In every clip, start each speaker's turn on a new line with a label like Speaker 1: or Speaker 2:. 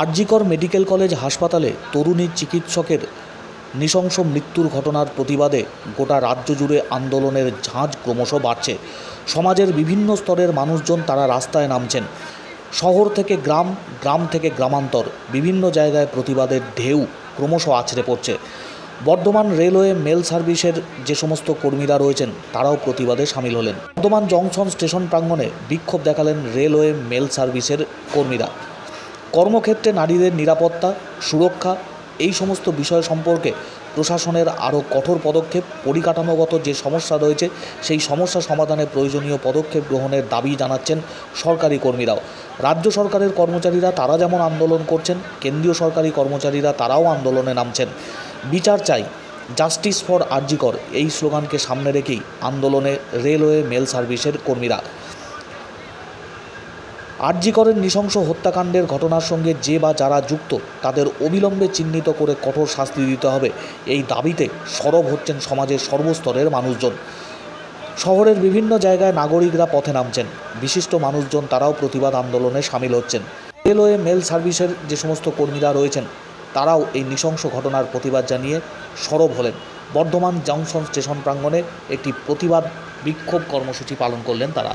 Speaker 1: RG Kar medical college হাসপাতালে তরুণী চিকিৎসকের নৃশংস মৃত্যুর ঘটনার প্রতিবাদে গোটা রাজ্য জুড়ে আন্দোলনের ঝাঁজ ক্রমশ বাড়ছে। সমাজের বিভিন্ন স্তরের মানুষজন তারা রাস্তায় নামছেন। শহর থেকে গ্রাম গ্রাম থেকে গ্রামান্তর, বিভিন্ন জায়গায় প্রতিবাদের ঢেউ ক্রমশ আছড়ে পড়ছে। বর্ধমান রেলওয়ে মেল সার্ভিসের যে সমস্ত কর্মীরা রয়েছেন, তারাও প্রতিবাদে সামিল হলেন। বর্ধমান জংশন স্টেশন প্রাঙ্গণে বিক্ষোভ দেখালেন রেলওয়ে মেল সার্ভিসের কর্মীরা। কর্মক্ষেত্রে নারীদের নিরাপত্তা, সুরক্ষা, এই সমস্ত বিষয় সম্পর্কে প্রশাসনের আরও কঠোর পদক্ষেপ, পরিকাঠামোগত যে সমস্যা রয়েছে, সেই সমস্যা সমাধানে প্রয়োজনীয় পদক্ষেপ গ্রহণের দাবি জানাচ্ছেন সরকারি কর্মীরাও। রাজ্য সরকারের কর্মচারীরা তারা যেমন আন্দোলন করছেন, কেন্দ্রীয় সরকারি কর্মচারীরা তারাও আন্দোলনে নামছেন। বিচার চাই, জাস্টিস ফর আরজিকর, এই স্লোগানকে সামনে রেখেই আন্দোলনে রেলওয়ে মেল সার্ভিসের কর্মীরা। আরজিকরের নৃশংস হত্যাকাণ্ডের ঘটনার সঙ্গে যে বা যারা যুক্ত, তাদের অবিলম্বে চিহ্নিত করে কঠোর শাস্তি দিতে হবে। এই দাবিতে সরব হচ্ছেন সমাজের সর্বস্তরের মানুষজন। শহরের বিভিন্ন জায়গায় নাগরিকরা পথে নামছেন। বিশিষ্ট মানুষজন তারাও প্রতিবাদ আন্দোলনে সামিল হচ্ছেন। রেলওয়ে, মেল সার্ভিসের যে সমস্ত কর্মীরা রয়েছেন, তারাও এই নৃশংস ঘটনার প্রতিবাদ জানিয়ে সরব হলেন। বর্ধমান জংশন স্টেশন প্রাঙ্গণে একটি প্রতিবাদ বিক্ষোভ কর্মসূচি পালন করলেন তারা.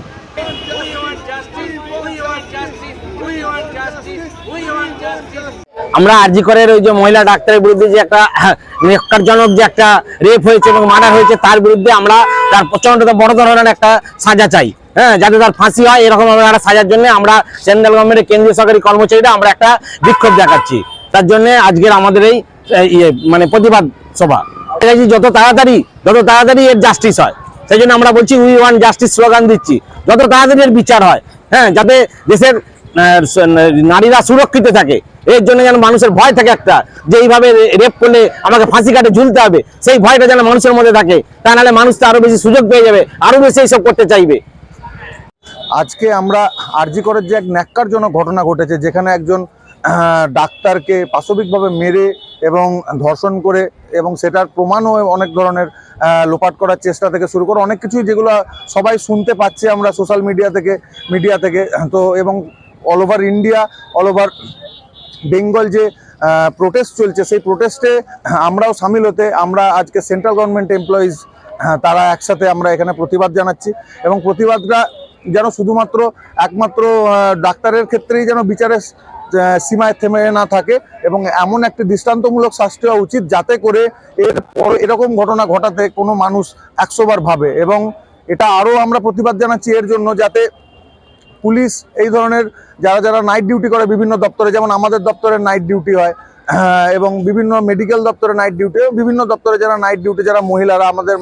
Speaker 2: আমরা আরজি করের ওই যে মহিলা ডাক্তারের বিরুদ্ধে যে একটা নেককারজনক যে একটা রেপ হয়েছে এবং মার্ডার হয়েছে তার বিরুদ্ধে আমরা তার প্রচণ্ড বড় ধরনের একটা সাজা চাই। হ্যাঁ যাতে তার ফাঁসি হয় এরকম একটা সাজার জন্য আমরা সেন্ট্রাল গভর্নমেন্টের কেন্দ্রীয় সরকারি কর্মচারীরা আমরা একটা বিক্ষোভ দেখাচ্ছি। তার জন্য আজকের আমাদের এই এই, ইয়ে, মানে প্রতিবাদ সভা। আছে, যত তাড়াতাড়ি যত তাড়াতাড়ি এর জাস্টিস হয় সেই জন্য আমরা বলছি উই ওয়ান জাস্টিস স্লোগান দিচ্ছি। যত তাড়াতাড়ি এর বিচার হয় হ্যাঁ যাতে দেশের নারীরা সুরক্ষিত থাকে এর জন্য যেন মানুষের ভয় থাকে একটা যে এইভাবে রেপ করলে আমাকে ফাঁসি কাটে ঝুলতে হবে সেই ভয়টা যেন মানুষের মধ্যে থাকে তা নাহলে মানুষ তো আরও বেশি সুযোগ পেয়ে যাবে আরও বেশি এইসব করতে চাইবে।
Speaker 3: আজকে আমরা আরজি করের যে এক ন্যাক্কারজনক ঘটনা ঘটেছে যেখানে একজন ডাক্তারকে পাশবিকভাবে মেরে এবং ধর্ষণ করে এবং সেটার প্রমাণও অনেক ধরনের লোপাট করার চেষ্টা থেকে শুরু করে অনেক কিছুই যেগুলো সবাই শুনতে পাচ্ছে আমরা সোশ্যাল মিডিয়া থেকে মিডিয়া থেকে। তো এবং all over India all over Bengal যে প্রোটেস্ট চলছে, সেই প্রোটেস্টে আমরাও সামিল হতে, আমরা আজকে সেন্ট্রাল গভর্নমেন্ট এমপ্লয়িজ তারা একসাথে আমরা এখানে প্রতিবাদ জানাচ্ছি এবং প্রতিবাদটা যেন শুধুমাত্র একমাত্র ডাক্তারের ক্ষেত্রেই যেন বিচারের সীমায় থেমে না থাকে এবং এমন একটি দৃষ্টান্তমূলক শাস্তি হওয়া উচিত যাতে করে এর পর এরকম ঘটনা ঘটাতে কোনো মানুষ একশোবার ভাবে। এবং এটা আরও আমরা প্রতিবাদ জানাচ্ছি এর জন্য যাতে পুলিশ এই ধরনের যারা যারা নাইট ডিউটি করে বিভিন্ন দপ্তরে, যেমন আমাদের দপ্তরে নাইট ডিউটি হয় এবং বিভিন্ন মেডিকেল দপ্তরে নাইট ডিউটি বিভিন্ন দপ্তরে যারা নাইট ডিউটি যারা মহিলারা, আমাদের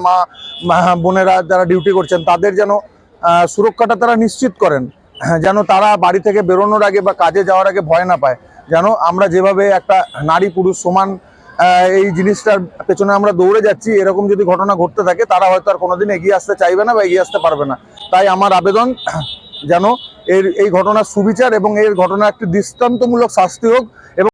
Speaker 3: মা বোনেরা যারা ডিউটি করছেন, তাদের যেন সুরক্ষাটা তারা নিশ্চিত করেন। যেন তারা বাড়ি থেকে বেরোনোর আগে বা কাজে যাওয়ার আগে ভয় না পায়। যেন আমরা যেভাবে একটা নারী পুরুষ সমান এই জিনিসটার পেছনে আমরা দৌড়ে যাচ্ছি, এরকম যদি ঘটনা ঘটতে থাকে, তারা হয়তো আর কোনোদিন এগিয়ে আসতে চাইবে না বা এগিয়ে আসতে পারবে না। তাই আমার আবেদন, যেন এর, এই ঘটনার সুবিচার এবং এর ঘটনা একটি দৃষ্টান্তমূলক শাস্তি হোক এবং